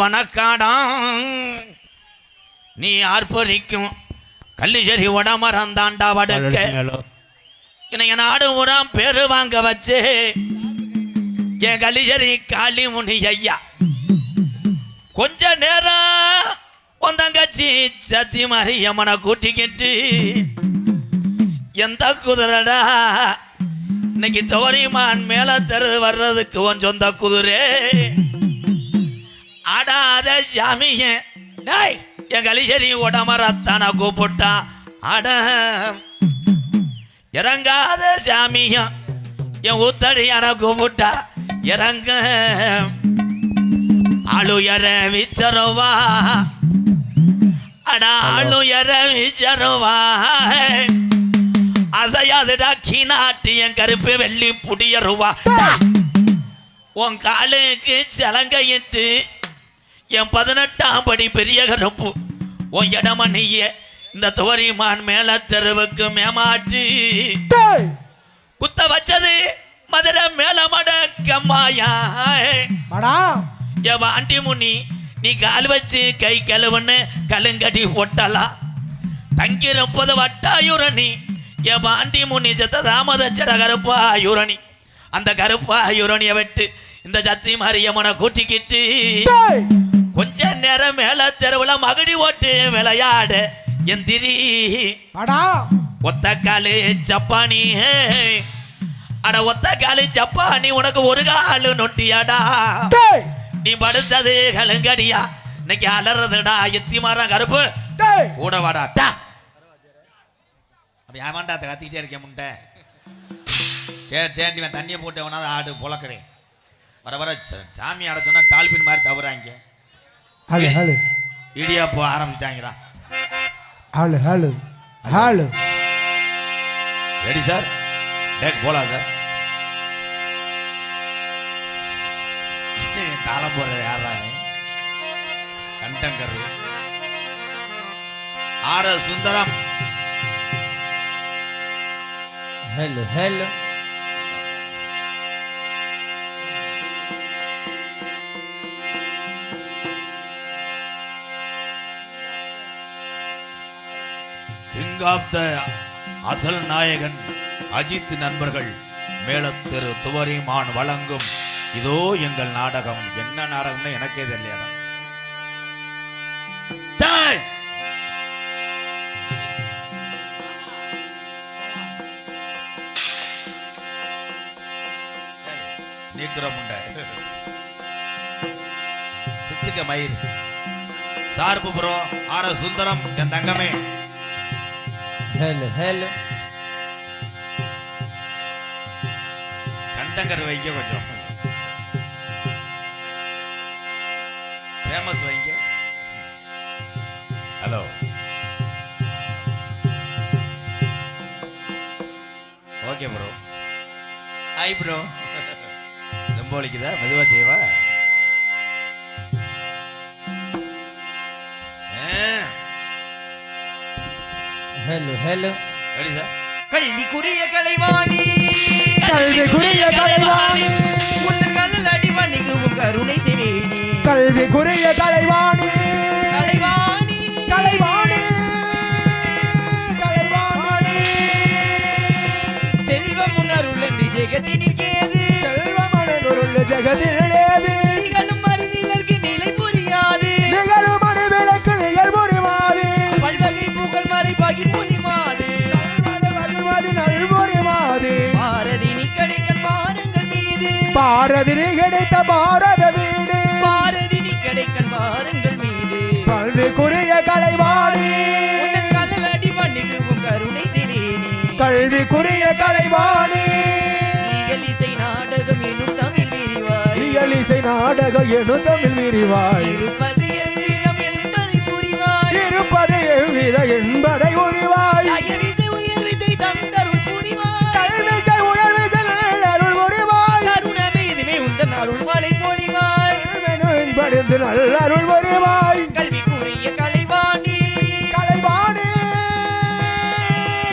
வணக்காடம் நீ ஆர்ப்பரிக்கும். கள்ளிச்சேரி உடமரந்தாண்டா வடுக்க. இன்னைக்கு நாடு உரம் பேரு வாங்க வச்சு. என் கள்ளிச்சேரி காளி முனி ஐயா. கொஞ்ச நேரம் உன் தங்கச்சி சத்தி மாரியம்மனை கூட்டிக்கிட்டு எந்த குதிரைடா? இன்னைக்கு தோரிமான் மேல தெரு வர்றதுக்கு உன் சொந்த குதிரை. ஆடாத சாமிய. என் கலிசரி உடமரத்தான கூப்பிட்டா அட இறங்காத சாமியம் என் ஊத்தடியான கூப்பிட்டா இறங்க. ஆளுயர விச்சருவா. அட ஆளுயர விச்சருவா. அசையாதுடா கீனாட்டி என் கருப்பு வெள்ளி புடியருவா. உன் காலுக்கு சலங்கையிட்டு என் பதினெட்டாம் படி பெரிய கருப்பு உன் இடமணிய இந்த துவரிமான் மேல தெருவுக்கு டேய்! குத்த வச்சது மதுரை மேல மடக்கம்மாயா. என் ஆண்டி முனி நீ கால் வச்சு கை கழுவுன்னு கலுங்கடி போட்டலாம் தங்கி முப்பது வட்டாயுரணி என் ஆண்டி முனி செத்த ராமதச்சர கருப்பாயுரணி. அந்த கருப்பாயுரணியை விட்டு இந்த சத்தி மாரியம்மனை கூட்டிக்கிட்டு கொஞ்ச நேரம் மேல தெருவுல மகடி ஓட்டு விளையாட. எந்திரி வாடா ஒத்த காலு ஜப்பானி. அட ஒத்த காலு ஜப்பானி உனக்கு ஒரு காலு நொட்டியாடா டேய். நீ படுத்தது கலுங்கடியா இன்னைக்கு அலறதுடா எத்தி மாறம் கருப்பு. கூட வாடா டா. அப்ப ஏமாண்டா கத்திக்கிட்டே இருக்கேன் முண்டை இவன் தண்ணியை போட்டு எவனாவது ஆடு புழக்கிறேன் வர வர சாமி ஆட சொன்னா டால்பின் மாதிரி தவறாங்க. Hello hello. இடியா போக ஆரம்பிச்சிட்டாங்கடா. Hello hello. Hello. Ready sir take போலாம் சார். தாளம் போடுறது யாரா கண்டங்கர். ஆர Sundaram. Hello hello. King of the அசல் நாயகன் அஜித் நண்பர்கள் மேலத்திரு துவரிமான் வழங்கும் இதோ எங்கள் நாடகம். என்ன நாடகம்னு எனக்கே தெரியல நீக்கிற மயிர். சார்பு புறம் ஆர சுந்தரம் என் தங்கமே. ஹலோ ஹலோ கண்டங்கர் வைங்க கொஞ்சம். ஃபேமஸ் வைங்க. Hello okay bro hi bro ரொம்ப ஒழிக்குதா மெதுவாக செய்வா? ஹலோ ஹலோ கல்விக்குரிய கலைவாணி. கல்விக்குரிய கலைவாணி. முன்னங்களில் அடிவணிக்கு கருணை செய்தி கல்விக்குரிய கலைவாணி. கலைவாணி. கலைவாணி. கலைவாணி. செல்வம் உணருள்ள ஜெகத்தினில் கேது செல்வம் உணருள்ள ஜெகத்தில் பாரதி கிடைத்த பாரத வீடு. பாரதி நீ கிடைக்கல் மாறுங்கள் மீது. கல்விக்குரிய கலைவாணி. உன் கல்லல் அடிவணிக்கு உன் கருணை சிறேனி கல்விக்குரிய கலைவாணி. இயல் இசை நாடகம் எனும் தமிழ் விரிவாய். இயலிசை நாடகம் எனும் தமிழ் விரிவாய். இருப்பது எவ்விதம் என்பதை புரிவாய். இருப்பது எவ்வித என்பதை உரிவாய். காத்து நல்ல அருள் வருவாய். கல்வி கூறிய கலைவாணி. கலைவாணி.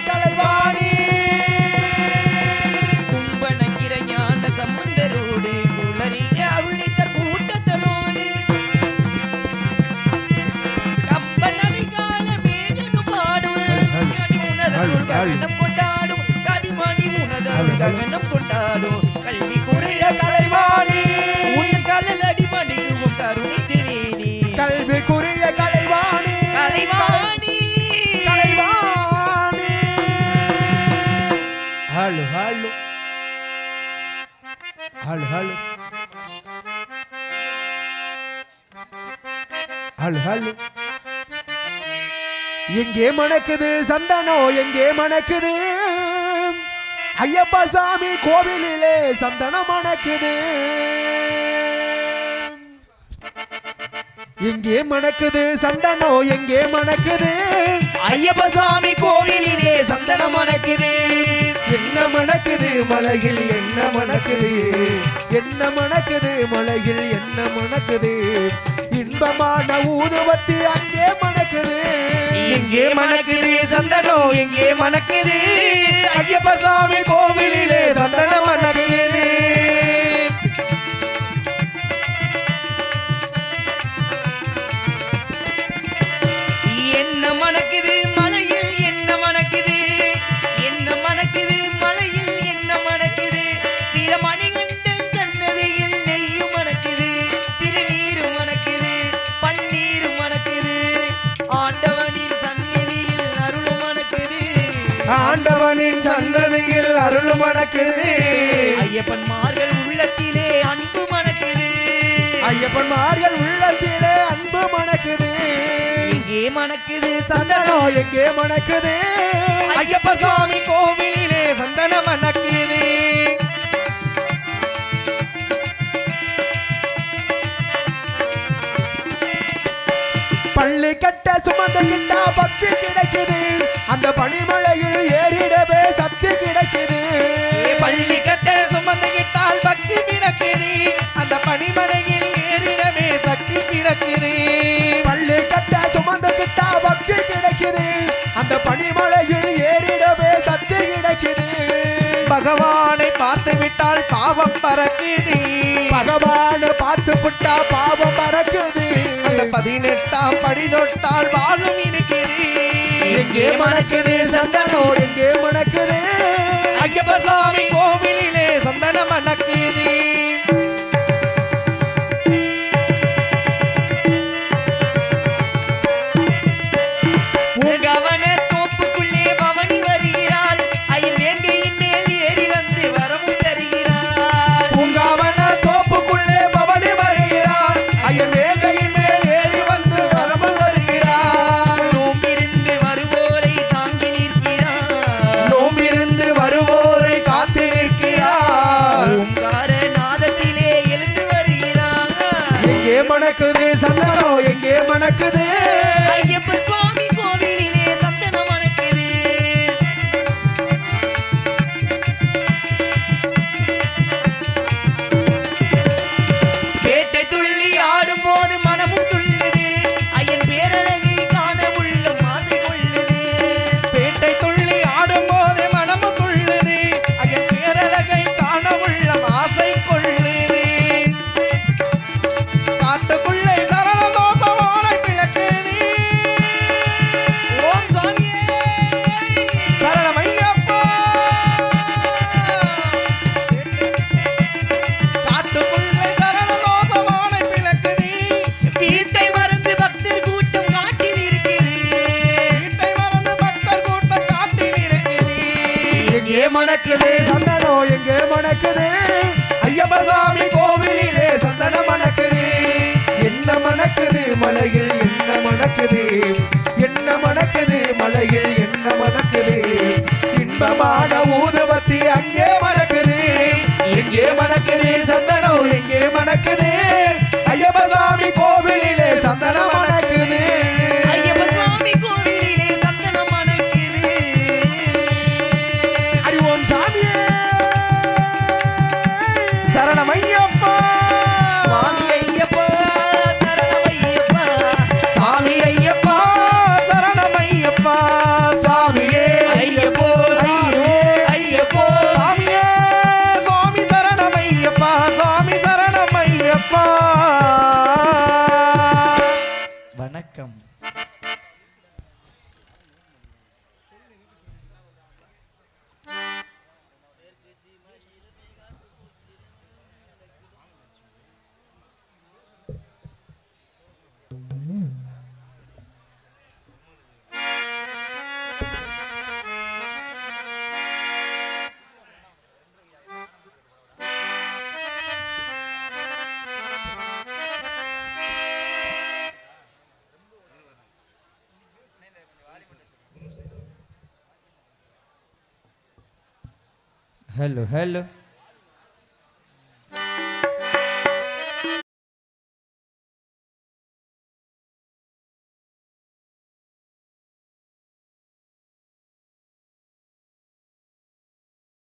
கலைவாணி. கும்பணங்கிற ஞான சம்பந்தரோடு குளறிய அவிழித்த கூட்டத்தலோடு கப்பலவி கால வேதனு பாடும். உணர்வு கொண்டாடும். கவிமணி உணர்வு கொண்டாடும். Hello hello. எங்கே மணக்குது சந்தனம் எங்கே மணக்குது? ஐயப்பா சாமி கோவிலிலே சந்தனம் மணக்குது. எங்கே மணக்குது சந்தனம் எங்கே மணக்குது? ஐயப்ப சாமி கோவிலிலே சந்தனம் மணக்குது. என்ன மணக்குது மலையில் என்ன மணக்குது? என்ன மணக்குது மலையில் என்ன மணக்குது? இன்பமான ஊதுவத்தி அங்கே மணக்குது. எங்கே மணக்குது சந்தனம் எங்கே மணக்குது. ஐயப்ப சாமி கோவில் ஆண்டவனின் சன்னதியில் அருள் மணக்குது ஐயப்பன்மார்கள் உள்ளத்திலே அன்பு மணக்குது. ஐயப்பன்மார்கள் உள்ளத்திலே அன்பு மணக்குது. எங்கே மணக்குது சந்தனம்? சந்தனம் எங்கே மணக்குது? ஐயப்ப சுவாமி கோவிலிலே சந்தன மணக்குது. பள்ளி கட்ட சுமந்துகிட்டா பக்தி கிடைக்குது. அந்த பனிமலையில் சுமந்துகிட்டால் பக்தி பிறக்குது. அந்த பனிமலையில் ஏறிடவே சக்தி பிறக்குது. பள்ளி கட்ட சுமந்துகிட்டா பக்தி கிடைக்குது. அந்த பனிமலையில் ஏறிடவே சக்தி கிடைக்குது. பகவானை பார்த்து விட்டால் பாவம் பறக்குது. பகவான பார்த்து விட்டா பாவம் மறக்குது அந்த பதினெட்டாம் படி தொட்டால் வாழும் இனிக்குது. எங்கே மணக்குது சந்தனம் எங்கே மணக்குது? ஐயப்ப சுவாமி கோவிலிலே சந்தன மணக்குது நடக்குது சந்தனம் எங்கே மணக்குது? மணக்குது சந்தனம் எங்கே மணக்குது? ஐயப்பசாமி கோவிலிலே சந்தனம் மணக்குது. என்ன மணக்குது மலையில் என்ன மணக்குது? என்ன மணக்குது மலையில் என்ன மணக்குது? இன்பமான ஊதுபத்தி அங்கே மணக்குது. எங்கே மணக்குது சந்தனம் எங்கே மணக்குது? Hello hello